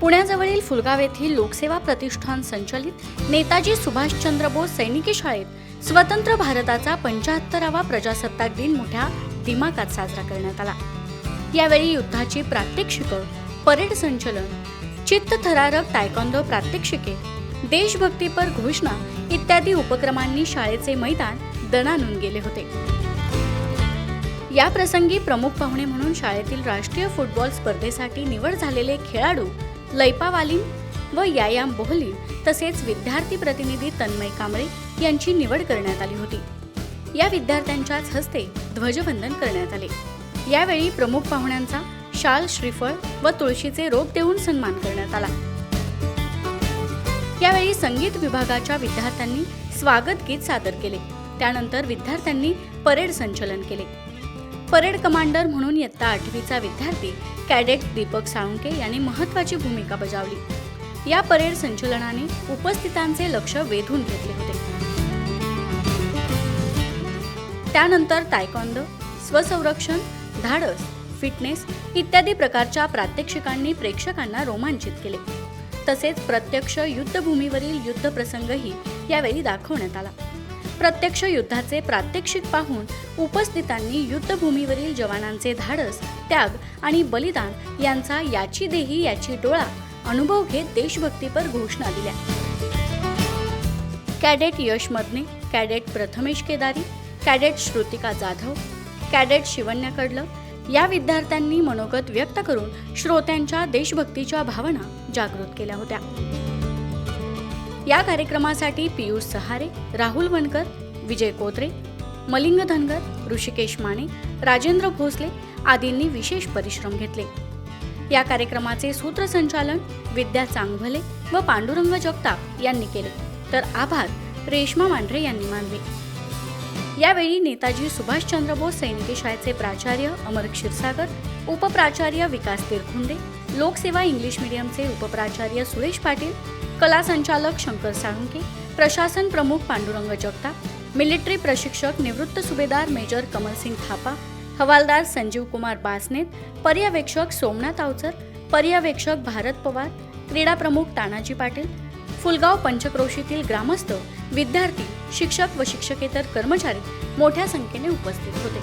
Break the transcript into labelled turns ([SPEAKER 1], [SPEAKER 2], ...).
[SPEAKER 1] पुण्याजवळील फुलगाव येथील लोकसेवा प्रतिष्ठान संचलित नेताजी सुभाषचंद्र बोस सैनिकी शाळेत स्वतंत्र भारताचा पंचाहत्तरावा प्रजासत्ताक दिन मोठ्या दिमाकात साजरा करण्यात आला. यावेळी युद्धाची प्रात्यक्षिकं परेड संचलन चित्तथरारक तायकॉन्दो प्रात्यक्षिके देशभक्तीपर घोषणा इत्यादी उपक्रमांनी शाळेचे मैदान दणानून गेले होते. या प्रसंगी प्रमुख पाहुणे म्हणून शाळेतील राष्ट्रीय फुटबॉल स्पर्धेसाठी निवड झालेले खेळाडू लैपावाली व यायाम बोहली तसेच विद्यार्थी प्रतिनिधी तन्मय कांबळे यांची निवड करण्यात आली होती. या विद्यार्थ्यांच्याच हस्ते ध्वजवंदन करण्यात आले. यावेळी प्रमुख पाहुण्यांचा शाल श्रीफळ व तुळशीचे रोप देऊन सन्मान करण्यात आला. यावेळी संगीत विभागाच्या विद्यार्थ्यांनी स्वागत गीत सादर केले. त्यानंतर विद्यार्थ्यांनी परेड संचलन केले. परेड कमांडर म्हणून इयत्ता आठवीचा विद्यार्थी कॅडेट दीपक साळुंके यांनी महत्वाची भूमिका बजावली. या परेड संचलनाने उपस्थितांचे लक्ष वेधून घेतले होते. त्यानंतर तायकॉन्द स्वसंरक्षण धाडस फिटनेस इत्यादी प्रकारच्या प्रात्यक्षिकांनी प्रेक्षकांना रोमांचित केले. तसेच प्रत्यक्ष युद्धभूमीवरील युद्ध प्रसंगही यावेळी दाखवण्यात आला. प्रत्यक्ष युद्धाचे प्रात्यक्षिक पाहून उपस्थितांनी युद्धभूमीवरील जवानांचे धाडस त्याग आणि बलिदान यांचा याची देही याची डोळा अनुभव घेत देशभक्तीपर घोषणा दिल्या. Cadet Yash Madne cadet Prathamesh Kedari cadet Shrutika Jadhav cadet Shivanya Kadlam या विद्यार्थ्यांनी मनोगत व्यक्त करून श्रोत्यांच्या देशभक्तीच्या भावना जागृत केल्या होत्या. या कार्यक्रमासाठी पियुष सहारे राहुल वनकर विजय कोत्रे मलिंग धनगर ऋषिकेश माने राजेंद्र भोसले आदींनी विशेष परिश्रम घेतले. या कार्यक्रमाचे सूत्रसंचालन विद्या चांगभले व पांडुरंग जगताप यांनी केले. तर आभार रेश्मा मांढरे यांनी मानले. यावेळी नेताजी सुभाषचंद्र बोस सैनिकी शाळेचे प्राचार्य अमर क्षीरसागर उपप्राचार्य विकास तिरखुंडे लोकसेवा इंग्लिश मीडियमचे उपप्राचार्य सुरेश पाटील कला संचालक शंकर साळुंके प्रशासन प्रमुख पांडुरंग जगताप मिलिटरी प्रशिक्षक निवृत्त सुभेदार मेजर कमलसिंग थापा हवालदार संजीव कुमार बासनेत पर्यवेक्षक सोमनाथ आवचर पर्यवेक्षक भारत पवार क्रीडा प्रमुख तानाजी पाटील फुलगाव पंचक्रोशीतील ग्रामस्थ विद्यार्थी शिक्षक व शिक्षकेतर कर्मचारी मोठ्या संख्येने उपस्थित होते.